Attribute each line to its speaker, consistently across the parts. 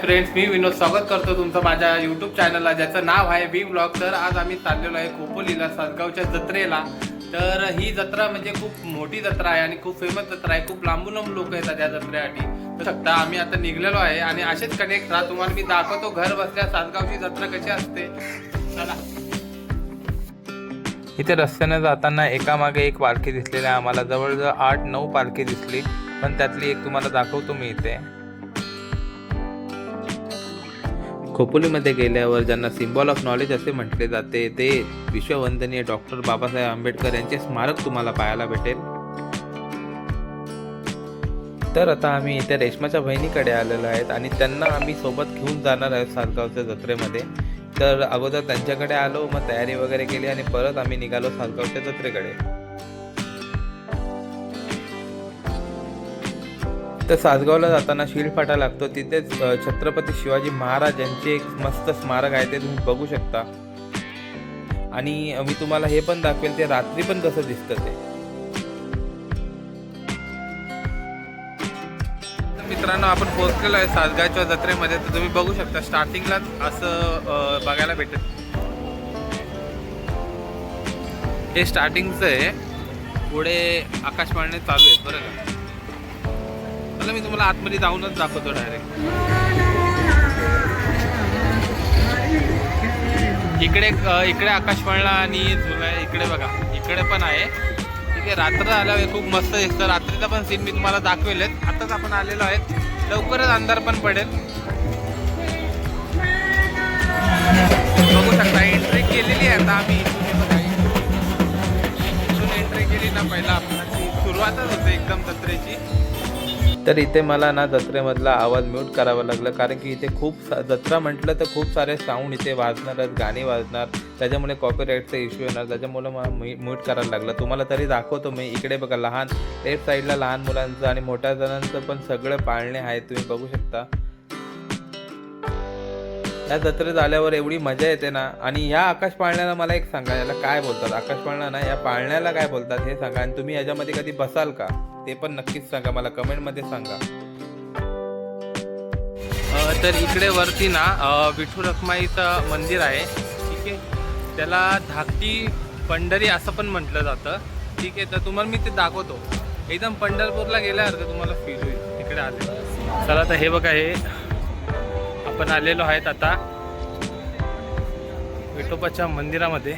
Speaker 1: Friends मी विनोद स्वागत करतो तुमचं माझ्या युट्यूब चॅनलला ज्याचं नाव आहे बी ब्लॉग तर आज आम्ही चाललेलो आहे खोपोलीला सासगावच्या जत्रेला. तर ही जत्रा म्हणजे खूप मोठी जत्रा आहे आणि खूप फेमस जत्रा आहे. खूप लांबून लांबून लोक येतात या जत्रेसाठी. तर शकता आम्ही आता निघलेलो आहे आणि असेच कनेक्ट राहा. तुम्हाला मी दाखवतो घर बसल्या सासगावची जत्रा कशी असते. चला.
Speaker 2: इथे रस्त्याने जाताना एकामागे एक पालखी दिसलेली आहे. आम्हाला जवळजवळ आठ नऊ पालखी दिसली. पण त्यातली एक तुम्हाला दाखवतो मी इथे. खोपोलीमध्ये गेल्यावर ज्यांना सिम्बॉल ऑफ नॉलेज असे म्हटले जाते ते विश्ववंदनीय डॉक्टर बाबासाहेब आंबेडकर यांचे स्मारक तुम्हाला पाहायला भेटेल. तर आता आम्ही इथे रेशमाच्या बहिणीकडे आलेलो आहेत आणि त्यांना आम्ही सोबत घेऊन जाणार आहोत सासगावच्या जत्रेमध्ये. तर अगोदर त्यांच्याकडे आलो मग तयारी वगैरे केली आणि परत आम्ही निघालो सासगावच्या जत्रेकडे. तर सासगावला जाताना शिलफाटा लागतो तिथेच छत्रपती शिवाजी महाराज यांचे एक मस्त स्मारक आहे ते तुम्ही बघू शकता. आणि मी तुम्हाला हे पण दाखवेल ते रात्री पण कसं दिसतं ते.
Speaker 1: मित्रांनो आपण पोहोचलेलो आहे सासगावच्या जत्रेमध्ये तर तुम्ही बघू शकता स्टार्टिंगलाच असं बघायला भेटेल. हे स्टार्टिंगचं आहे. पुढे आकाशवाणी चालू आहे बरं का? चला मी तुम्हाला आतमध्ये जाऊनच दाखवतो डायरेक्ट इकडे इकडे आकाश आणि झुला इकडे बघा इकडे पण आहे. ठीक आहे रात्र आल्यावर खूप मस्त दिसतं. रात्रीचा पण सीन मी तुम्हाला दाखवेलच. आताच आपण आलेलो आहेत लवकरच अंधार पण पडेल. बघू शकता एंट्री केलेली आहे आता आम्ही. इथून बघा, इथून एंट्री केली ना पहिला आपणाची सुरुवातच होते एकदम जत्रेची.
Speaker 2: तर इथे मला ना जत्रेमधला आवाज म्यूट करावा लागला कारण की इथे खूप सा- जत्रा म्हटलं तर खूप सारे साऊंड इथे वाजणारच गाणी वाजणार. त्याच्यामुळे कॉपीराईटचा इश्यू येणार. त्याच्यामुळे मला म्यूट करायला लागला. तुम्हाला तरी दाखवतो मी. इकडे बघा लहान लेफ्ट साईडला लहान मुलांचं आणि मोठ्या जणांचं पण सगळे पाळणे आहेत तुम्ही बघू शकता. या जत्रेत आल्यावर एवढी मजा येते ना. आणि या आकाश पाळण्याला मला एक सांगा याला काय बोलतात? आकाश पाळणा ना या पाळण्याला काय बोलतात हे सांगा. आणि तुम्ही याच्यामध्ये कधी बसाल का? ते पण नक्कीच सांगा मला कमेंटमध्ये सांगा.
Speaker 1: तर इकडे वरती ना विठू रखमाईचं मंदिर आहे. ठीक आहे? त्याला धाकटी पंढरी असं पण म्हटलं जातं. ठीक आहे? तर तुम्हाला मी ते दाखवतो. एकदम पंढरपूरला गेल्यासारखं तुम्हाला फील होईल. तिकडे आले. चला तर हे बघा हे आपण आलेलो आहेत आता. विठोबाच्या मंदिरामध्ये.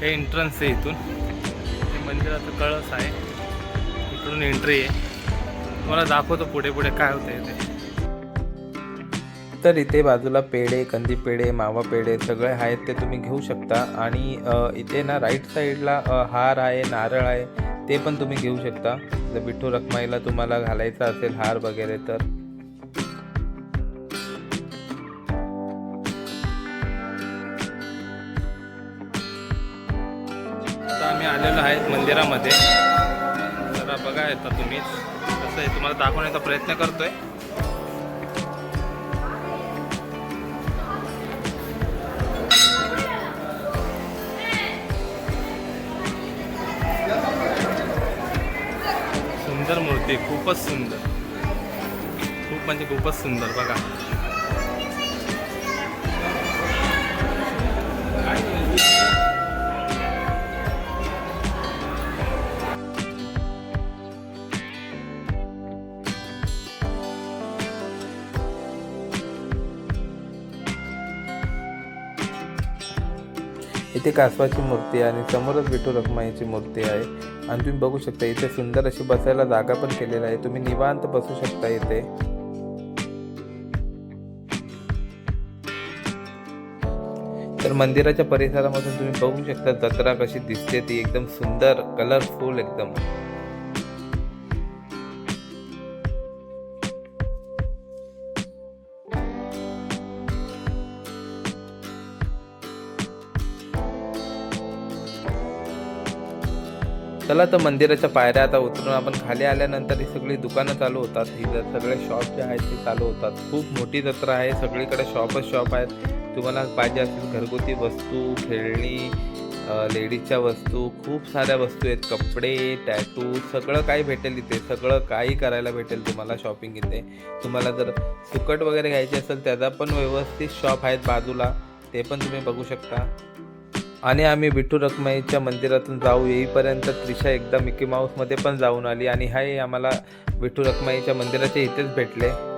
Speaker 1: हे एंट्रन्स आहे इथून. मंदिराचं कळस आहे. इकडून एंट्री आहे. तुम्हाला दाखवतो पुढे पुढे काय होतंय ते.
Speaker 2: तर इथे बाजूला पेढे कंदी पेढे मावा पेढे सगळे आहेत ते तुम्ही घेऊ शकता. आणि इथे ना राईट साईडला हार आहे नारळ आहे ते पण तुम्ही घेऊ शकता. जर विठ्ठू रखमाईला तुम्हाला घालायचा असेल हार वगैरे तर.
Speaker 1: मंदिरामध्ये. जरा बघा येता तुम्हीच तसं हे तुम्हाला दाखवण्याचा प्रयत्न करतोय. सुंदर मूर्ती खूपच सुंदर. खूप म्हणजे खूपच सुंदर बघा.
Speaker 2: इथे कासवाची मूर्ती आहे आणि समोरच विठू रखमाईची मूर्ती आहे. आणि तुम्ही बघू शकता इथे सुंदर अशी बसायला जागा पण केलेली आहे. तुम्ही निवांत बसू शकता इथे. तर मंदिराच्या परिसरामधून तुम्ही बघू शकता जत्रा कशी दिसते ती एकदम सुंदर कलरफुल एकदम. चला तर मंदिराच्या पायऱ्या आता उतरून आपण खाली आल्यानंतर ही सगळी दुकानं चालू होतात. ही सगळे शॉप जे आहेत ते चालू होतात. खूप मोठी जत्रा आहे. सगळीकडे शॉपच शॉप आहेत. तुम्हाला पाहिजे असतील घरगुती वस्तू खेळणी लेडीजच्या वस्तू खूप साऱ्या वस्तू आहेत. कपडे टॅटू सगळं काही भेटेल इथे. सगळं काही करायला भेटेल तुम्हाला शॉपिंग इथे. तुम्हाला जर सुकट वगैरे घ्यायचे असेल त्याचा पण व्यवस्थित शॉप आहेत बाजूला. ते पण तुम्ही बघू शकता. आणि आम्ही विठू रखमाईच्या मंदिरातून जाऊ. येईपर्यंत त्रिशा एकदा मिकी माऊसमध्ये पण जाऊन आली आणि हाय आम्हाला विठू रखमाईच्या मंदिराच्या इथेच भेटले.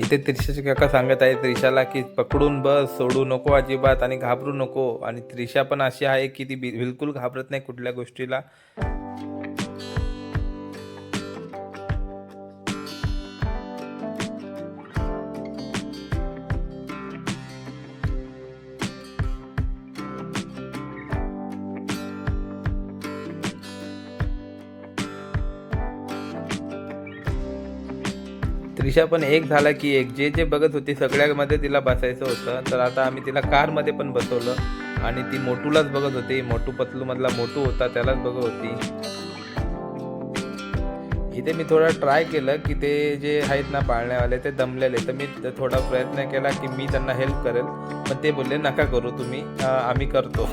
Speaker 2: इथे त्रिशाचे काका सांगत आहे त्रिशाला की पकडून बस सोडू नको अजिबात आणि घाबरू नको. आणि त्रिशा पण अशी आहे की ती बिलकुल घाबरत नाही कुठल्या गोष्टीला. रिक्षा पण एक झाला की एक. जे जे बघत होती सगळ्यामध्ये तिला बसायचं होतं. तर आता आम्ही तिला कारमध्ये पण बसवलं. आणि ती मोटूलाच बघत होती. मोटू पतलू मधला मोटू होता त्यालाच बघत होती. इथे मी थोडा ट्राय केलं की ते जे आहेत ना पाळण्यावाले ते दमलेले. तर मी थोडा प्रयत्न केला की मी त्यांना हेल्प करेल. पण ते बोलले नका करू तुम्ही. आम्ही करतो.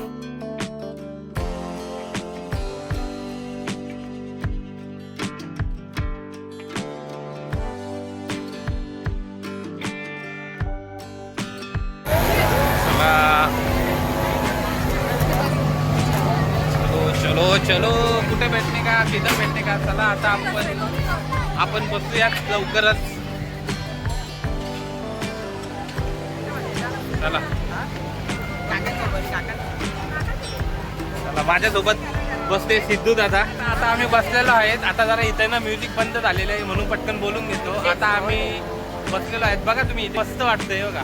Speaker 1: चला आता आपण आपण बसूयात लवकरच. चला. चला माझ्यासोबत बसते सिद्धू दादा. आता आम्ही बसलेलो आहेत. आता जरा इथे ना म्युझिक बंद झालेलं आहे म्हणून पटकन बोलून घेतो. आता आम्ही बसलेलो आहेत. बघा तुम्ही इथे. मस्त वाटतंय बघा.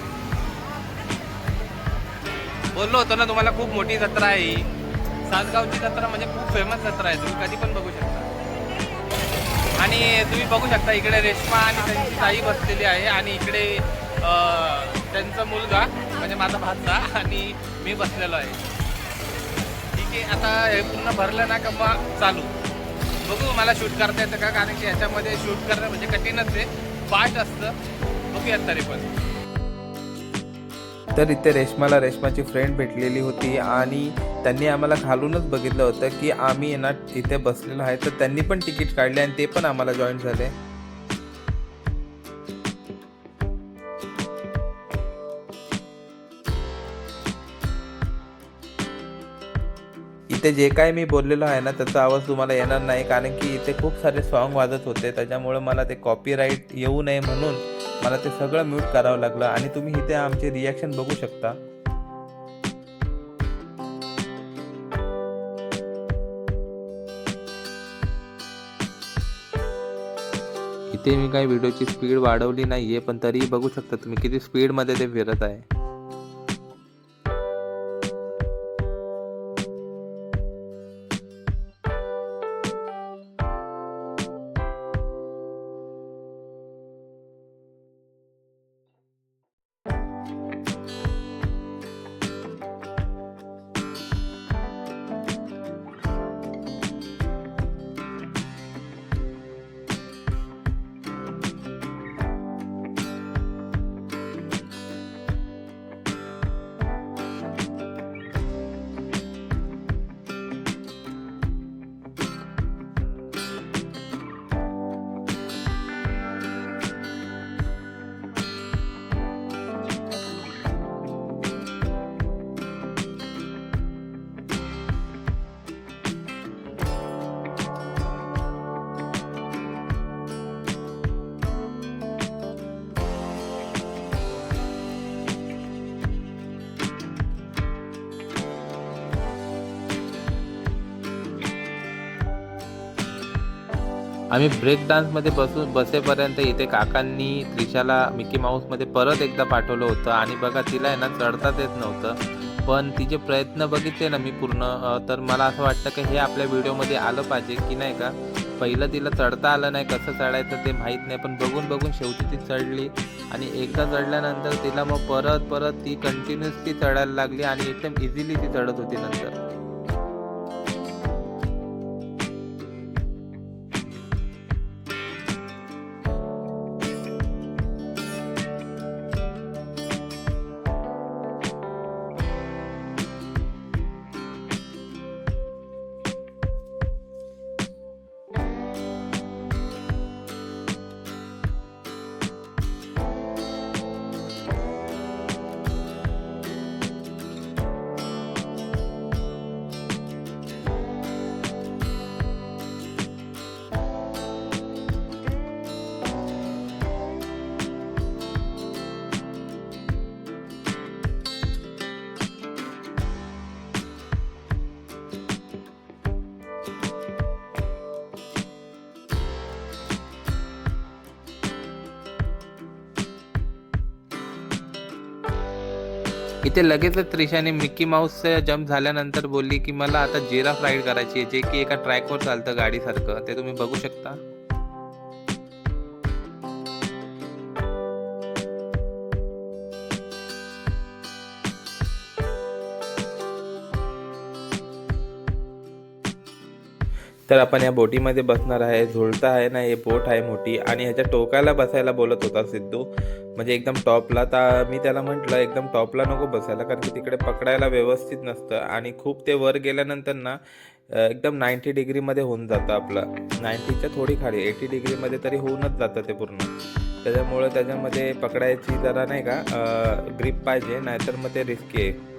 Speaker 1: बोललो होतो ना तुम्हाला खूप मोठी जत्रा आहे. ही सासगावची जत्रा म्हणजे खूप फेमस जत्रा आहे. तुम्ही कधी पण बघू शकता. आणि तुम्ही बघू शकता इकडे रेश्मा आणि त्यांची ताई बसलेली आहे आणि इकडे त्यांचा मुलगा म्हणजे माझा भाचा आणि मी बसलेलो आहे. ठीक आहे आता हे पूर्ण भरलं ना का मग चालू. बघू मला शूट करता येतं का? कारण की ह्याच्यामध्ये शूट करणं म्हणजे कठीणच आहे. फास्ट असतं. बघूयात तरी पण.
Speaker 2: तर इथे रेशमाला रेशमाची फ्रेंड भेटलेली होती आणि त्यांनी आम्हाला घालूनच बघितलं होतं की आम्ही ना इथे बसलेलो आहे. तर त्यांनी पण तिकीट काढले आणि ते पण आम्हाला जॉईन झाले. इथे जे काय मी बोललेलो आहे ना त्याचा आवाज तुम्हाला येणार नाही कारण की इथे खूप सारे सॉन्ग वाजत होते. त्याच्यामुळे मला ते कॉपीराईट येऊ नये म्हणून मला ते सगळं म्यूट करावं लागलं आणि तुम्ही इथे आमचे रिॲक्शन बघू शकता. इथे मी काही व्हिडिओची स्पीड वाढवली नाही आहे पण तरीही बघू शकता तुम्ही किती स्पीडमध्ये ते फिरत आहे. आम्ही ब्रेक डान्समध्ये बसून बसेपर्यंत इथे काकांनी त्रिशाला मिकी माऊसमध्ये परत एकदा पाठवलं होतं. आणि बघा तिला आहे ना चढताच येत नव्हतं. पण तिचे प्रयत्न बघितले ना मी पूर्ण. तर मला असं वाटतं की हे आपल्या व्हिडिओमध्ये आलं पाहिजे की नाही का? पहिलं तिला चढता आलं नाही कसं चढायचं ते माहीत नाही. पण बघून बघून शेवटी ती चढली. आणि एकदा चढल्यानंतर तिला मग परत परत ती कंटिन्युअसली चढायला लागली. आणि एकदम इझिली ती चढत होती नंतर. इथे लगेचच त्रिशाने मिक्की माऊस जम्प झाल्यानंतर बोलली की मला आता जिराफ राईड करायची आहे जे की एका ट्रॅकवर चालतं गाडीसारखं. ते तुम्ही बघू शकता. तर आपण या बोटीमध्ये बसणार आहे. झुलता आहे ना हे बोट आहे मोठी. आणि ह्याच्या टोकाला बसायला बोलत होता सिद्धू. म्हणजे एकदम टॉपला तर मी त्याला म्हटलं एकदम टॉपला नको बसायला कारण की तिकडे पकडायला व्यवस्थित नसतं. आणि खूप ते वर गेल्यानंतर ना एकदम नाईंटी डिग्रीमध्ये होऊन जातं आपलं. नाईंटीच्या थोडी खाली एटी डिग्रीमध्ये तरी होऊनच जातं ते पूर्ण. त्याच्यामुळं त्याच्यामध्ये पकडायची जरा नाही का ग्रीप पाहिजे नाहीतर मग ते रिस्की आहे.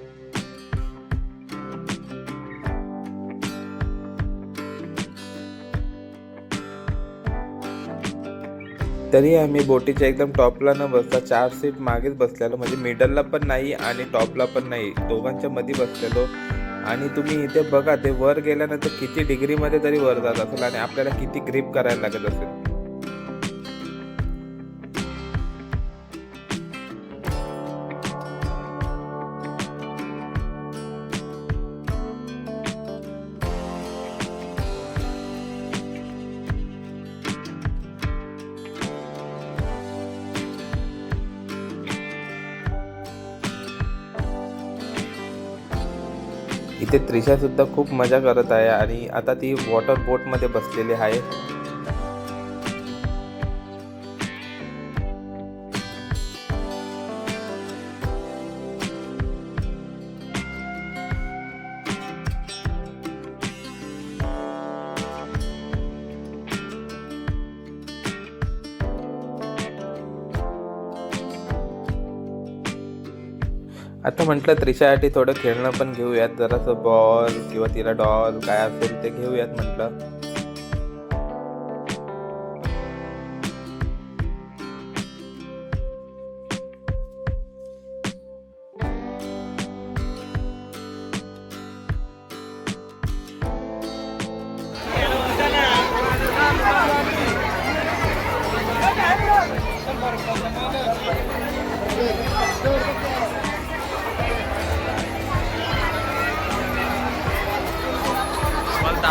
Speaker 2: तरी आम्ही बोटीच्या एकदम टॉपला न बसता चार सीट मागेच बसलेलो. म्हणजे मिडलला पण नाही आणि टॉपला पण नाही. दोघांच्या मध्ये बसलेलो. आणि तुम्ही इथे बघा ते वर गेल्यानंतर किती डिग्रीमध्ये तरी वर जात असेल आणि आपल्याला किती ग्रीप करायला लागत असेल. इथे त्रिशासुद्धा खूप मजा करत आहे आणि आता ती वॉटर बोटमध्ये बसलेली आहे. आता म्हटलं त्रिशासाठी थोडं खेळणं पण घेऊयात जरासं बॉल किंवा तिला डॉल काय असेल ते घेऊयात म्हटलं.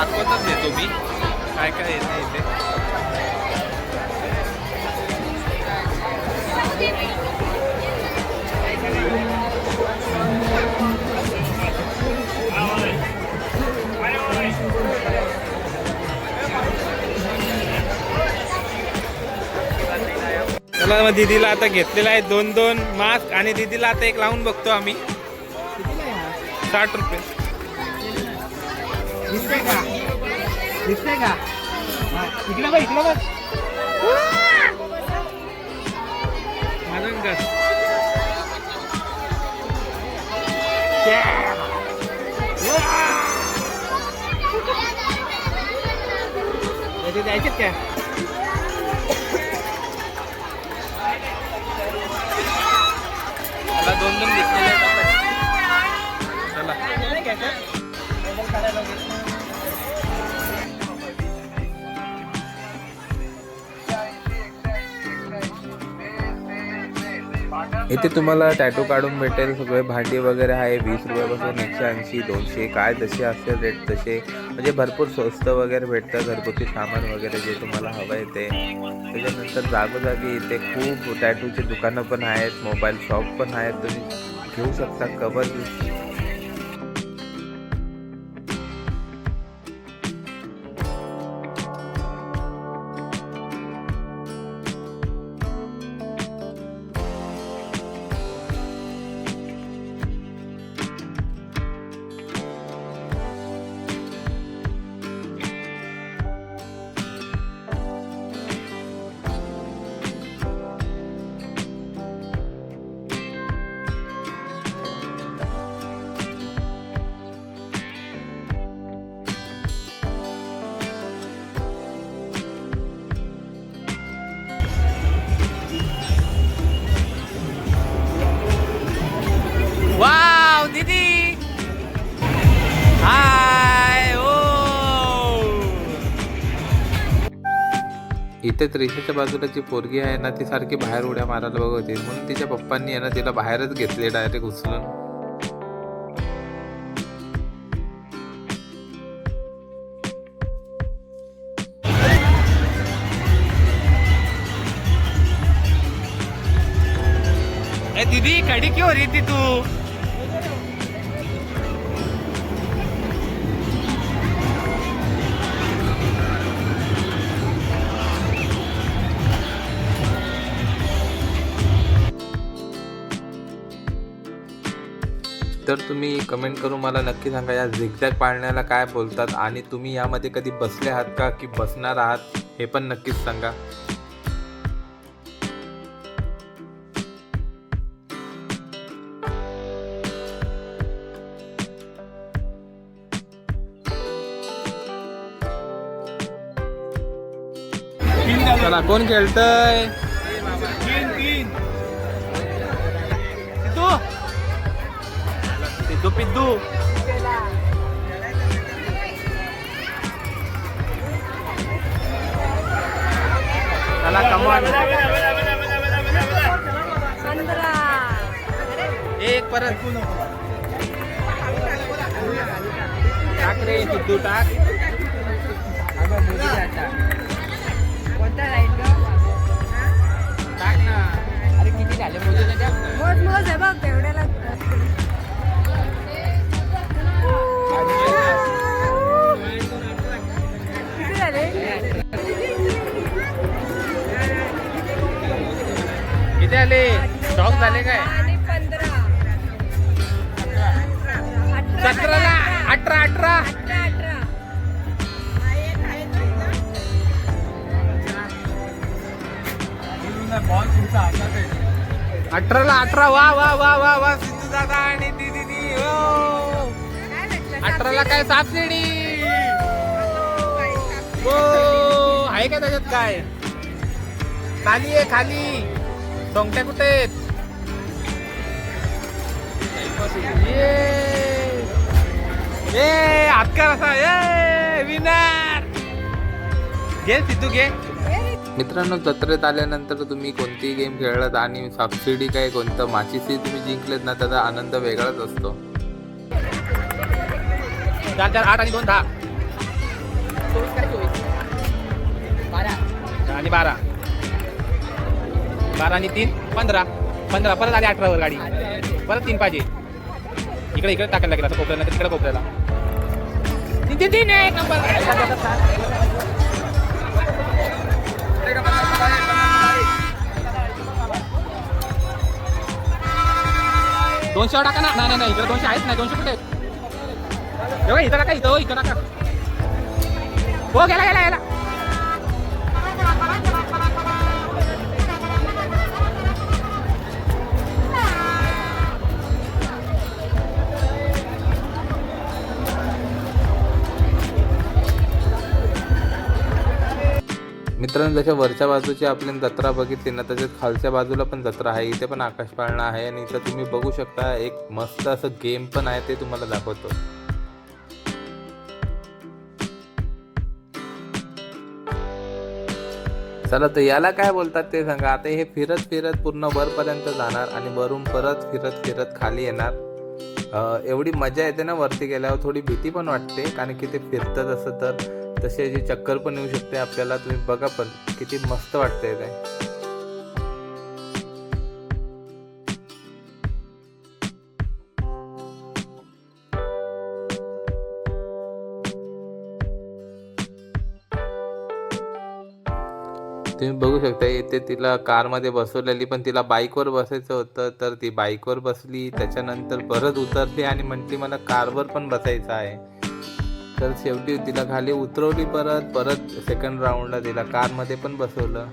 Speaker 1: दाखवतच देतो मी काय काय येते इथे? चला मग दीदीला आता घेतलेला आहे दोन दोन मास्क आणि दीदीला आता एक लावून बघतो आम्ही. साठ रुपये.
Speaker 3: दिसते का? दिसते का? इकडं बघ इकडं बघ.
Speaker 1: अजून का
Speaker 3: याचे द्यायचेत काय
Speaker 1: मला दोन दोन घेतलेले. चला.
Speaker 2: इथे तुम्हाला टॅटू काढून भेटेल. सगळे भांडी वगैरे आहे. वीस रुपयापासून एकशे ऐंशी दोनशे. काय जसे असेल रेट तसे. म्हणजे भरपूर स्वस्त वगैरे भेटतं. घरगुती सामान वगैरे जे तुम्हाला हवं आहे ते. त्याच्यानंतर जागोजागी इथे खूप टॅटूची दुकानं पण आहेत. मोबाईल शॉप पण आहेत. तुम्ही घेऊ शकता. कवर इथे त्रिशाच्या बाजूला जी पोरगी आहे ना ती सारखी बाहेर उड्या मारायला बघत होती म्हणून तिच्या पप्पांनी आहे ना तिला बाहेरच घेतले डायरेक्ट उचलून.
Speaker 1: दीदी खड़ी क्यों हो रही थी तू?
Speaker 2: तर तुम्ही कमेंट करून मला नक्की सांगा या झिगझॅग पाळण्याला काय बोलतात आणि तुम्ही यामध्ये कधी बसले आहात का की बसणार आहात हे पण नक्कीच सांगा. चला कोण खेळतंय?
Speaker 1: सिद्धू पिद्धू चला कमॉन एक परत. टाक रे पिद्दू टाक.
Speaker 4: कोणता राईट
Speaker 1: टाक ना. अरे किती झाले मोजून
Speaker 4: मोज मोज आहे बघ तेवढ्याला.
Speaker 1: अठराला अठरा वा वा वा वा वा सिद्धू दादा आणि दिदी हो.
Speaker 4: काय
Speaker 1: अठराला काय सापशिडी हो आहे का त्याच्यात काय? खाली आहे खाली. सोंगट्या कुठे आहेत? ये. ये हातकार असा ए विनर घे सिद्धू घे.
Speaker 2: मित्रांनो जत्रेत आल्यानंतर तुम्ही कोणतीही गेम खेळलात आणि सबसिडी काय कोणतं? माचीसही तुम्ही जिंकलेत ना त्याचा आनंद वेगळाच असतो.
Speaker 1: चार चार आठ आणि दोन दहा. आणि बारा. बारा आणि तीन पंधरा. पंधरा परत आली अठरावर गाडी. परत तीन पाहिजे. इकडे इकडे टाकायला लागेल असं कोपऱ्याला तिकडे कोपऱ्याला. तीन तीन तीन एक नंबर. दोनशे टाका ना. नाही नाही इकडे दोनशे आहेत नाही दोनशे कुठे इथं टाका इथं इथं टाका. हो गेला गेला गेला.
Speaker 2: मित्रांनो जशा वरच्या बाजूची आपली जत्रा बघितली ना तसेच खालच्या बाजूला पण जत्रा आहे. इथे पण आकाश पाळणा आहे आणि इथं तुम्ही बघू शकता एक मस्त असं गेम पण आहे ते तुम्हाला दाखवतो. चला तर याला काय बोलतात ते सांगा. आता हे फिरत फिरत पूर्ण वरपर्यंत जाणार आणि वरून परत फिरत फिरत खाली येणार. एवढी मजा येते ना वरती गेल्यावर. थोडी भीती पण वाटते कारण की ते फिरतं तसं तर. तशी याची चक्कर पण येऊ शकते. आपल्याला तुम्ही बघा पण किती मस्त वाटतंय ते. तुम्ही बघू शकता इथे तिला कारमध्ये बसवलेली पण तिला बाईकवर बसायचं होतं तर ती बाईकवर बसली. त्याच्यानंतर परत उतरली आणि म्हटली मला कारवर पण बसायचं आहे. तर शेवटी तिला खाली उतरवली परत परत सेकंड राऊंडला तिला कारमध्ये पण बसवलं.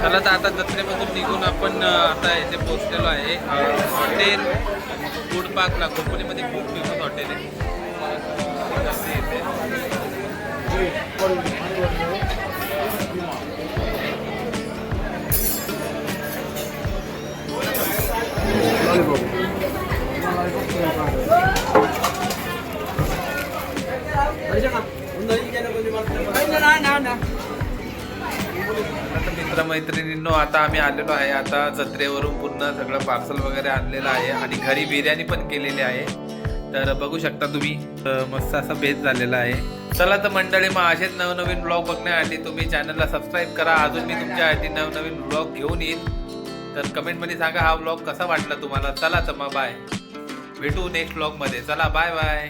Speaker 2: चला तर आता जत्रेमधून निघून आपण आता इथे पोहोचलेलो आहे हॉटेल फूड पार्कला खोपोलीमध्ये खूप मैत्रिणींनो आता आम्ही आलेलो आहे. आता जत्रेवरून पूर्ण सगळं पार्सल वगैरे आणलेलं आहे आणि घरी बिर्याणी पण केलेली आहे. तर बघू शकता तुम्ही मस्त असा बेस झालेला आहे. चला तर मंडळी मग असेच नवनवीन ब्लॉग बघण्यासाठी तुम्ही चॅनलला सबस्क्राईब करा. अजून मी तुमच्यासाठी नवनवीन ब्लॉग घेऊन येईन. तर कमेंटमध्ये सांगा हा ब्लॉग कसा वाटला तुम्हाला? चला तर मग बाय भेटू नेक्स्ट ब्लॉगमध्ये चला बाय बाय